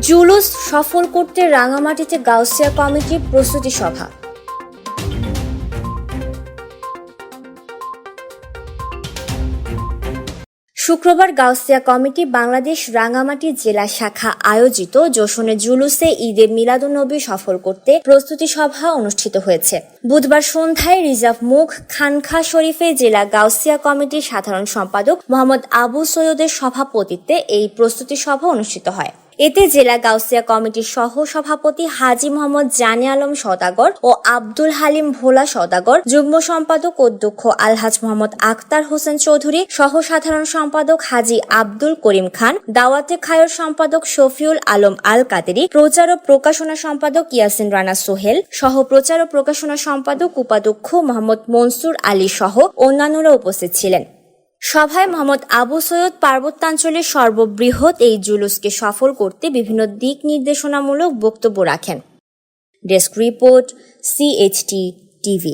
জুলুস সফল করতে রাঙামাটিতে গাউসিয়া কমিটির প্রস্তুতি সভা। শুক্রবার গাউসিয়া কমিটি বাংলাদেশ রাঙ্গামাটি জেলা শাখা আয়োজিত যশোনে জুলুসে ঈদে মিলাদুন্নবী সফল করতে প্রস্তুতি সভা অনুষ্ঠিত হয়েছে। বুধবার সন্ধ্যায় রিজার্ভ মুখ খানখা শরীফে জেলা গাউসিয়া কমিটির সাধারণ সম্পাদক মোহাম্মদ আবু সৈয়দের সভাপতিত্বে এই প্রস্তুতি সভা অনুষ্ঠিত হয়। এতে জেলা গাউসিয়া কমিটির সহ সভাপতি হাজি মোহাম্মদ জানে আলম সদাগর ও আব্দুল হালিম ভোলা সদাগর, যুগ্ম সম্পাদক অধ্যক্ষ আলহাজ মোহাম্মদ আক্তার হোসেন চৌধুরী সহ সাধারণ সম্পাদক হাজি আব্দুল করিম খান, দাওয়াতে খায়র সম্পাদক শফিউল আলম আল কাদেরি প্রচার ও প্রকাশনা সম্পাদক ইয়াসিন রানা সোহেল সহ প্রচার ও প্রকাশনা সম্পাদক উপাধ্যক্ষ মোহাম্মদ মনসুর আলী সহ অন্যান্যরা উপস্থিত ছিলেন। সভায় মোহাম্মদ আবু সৈয়দ পার্বত্যাঞ্চলের সর্ববৃহৎ এই জুলুসকে সফল করতে বিভিন্ন দিক নির্দেশনামূলক বক্তব্য রাখেন। Desk report CHT TV